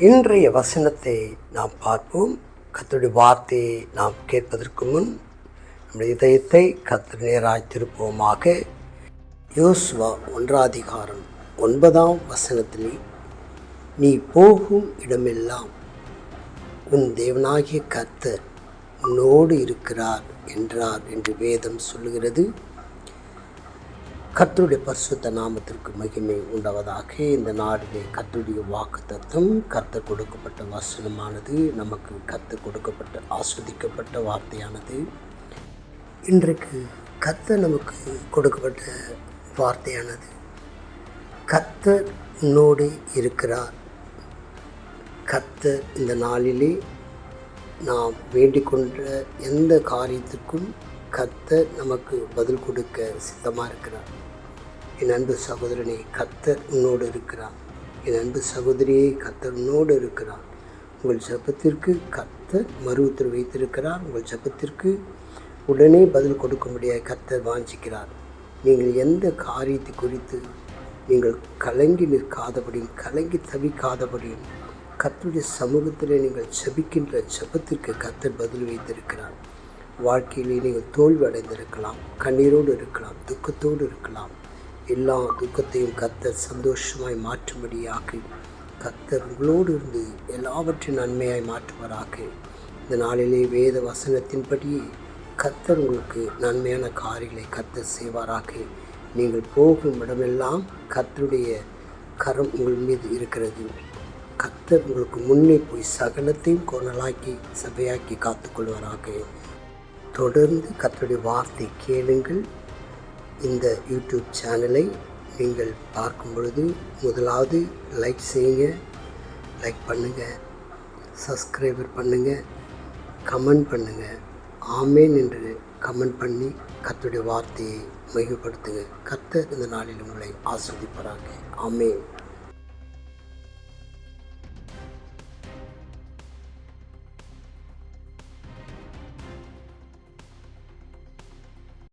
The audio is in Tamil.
இன்றைய வசனத்தை நாம் பார்ப்போம். கர்த்தருடைய வார்த்தையை நாம் கேட்பதற்கு முன் நம்முடைய இதயத்தை கர்த்தர் நேராய் திருப்போமாக யோசுவா ஒன்றாதிகாரம் ஒன்பதாம் வசனத்திலே நீ போகும் இடமெல்லாம் உன் தேவனாகிய கர்த்தர் உன்னோடு இருக்கிறார் என்றார் என்று வேதம் சொல்லுகிறது. கத்தருடைய பரிசுத்த நாமத்திற்கு மகிமை உண்டவதாக. இந்த நாடிலே கத்துடைய வாக்கு தத்துவம் கத்து கொடுக்கப்பட்ட வசனமானது நமக்கு கத்து கொடுக்கப்பட்ட ஆஸ்வதிக்கப்பட்ட வார்த்தையானது. இன்றைக்கு கத்த நமக்கு கொடுக்கப்பட்ட வார்த்தையானது கத்த உன்னோடு இருக்கிறார். கத்த இந்த நாளிலே நாம் வேண்டிக் கொண்ட எந்த காரியத்திற்கும் கத்த நமக்கு பதில் கொடுக்க சித்தமாக இருக்கிறார். என் அன்பு சகோதரனை கத்தர் உன்னோடு இருக்கிறான் என் அன்பு சகோதரியை கத்தர் உன்னோடு இருக்கிறான் உங்கள் ஜெபத்திற்கு கத்தர் மறு உத்தரவு வைத்திருக்கிறார். உங்கள் ஜெபத்திற்கு உடனே பதில் கொடுக்க முடியாத கர்த்தர் வாஞ்சிக்கிறார். நீங்கள் எந்த காரியத்தை குறித்து நீங்கள் கலங்கி நிற்காதபடியும் கலங்கி தவிக்காதபடியும் கத்துடைய சமூகத்தில் நீங்கள் ஜபிக்கின்ற ஜெபத்திற்கு கத்தர் பதில் வைத்திருக்கிறார். வாழ்க்கையிலே நீங்கள் தோல்வி அடைந்திருக்கலாம் கண்ணீரோடு இருக்கலாம் துக்கத்தோடு இருக்கலாம். எல்லா துக்கத்தையும் கத்தர் சந்தோஷமாய் மாற்றும்படியாக கர்த்தர் உங்களோடு இருந்து எல்லாவற்றையும் நன்மையாய் மாற்றுவாராக. இந்த நாளிலே வேத வசனத்தின்படி கர்த்தர் உங்களுக்கு நன்மையான காரியங்களை கத்தர் செய்வாராக. நீங்கள் போகும் இடமெல்லாம் கர்த்தருடைய கரம் உங்கள் மீது இருக்கிறது. கத்தர் உங்களுக்கு முன்னே போய் சகலத்தையும் கொணலாக்கி சபையாக்கி காத்துக்கொள்வாராக. தொடர்ந்து கத்தருடைய வார்த்தை கேளுங்கள். இந்த யூடியூப் சேனலை நீங்கள் பார்க்கும் பொழுது முதலாவது லைக் செய்யுங்க லைக் பண்ணுங்கள் சப்ஸ்கிரைபர் பண்ணுங்கள் கமெண்ட் பண்ணுங்கள் ஆமேன் என்று கமெண்ட் பண்ணி கத்துடைய வார்த்தையை மகிழ்படுத்துங்க கத்த இந்த நாளில் உங்களை ஆஸ்வதிப்பாராங்க ஆமேன்.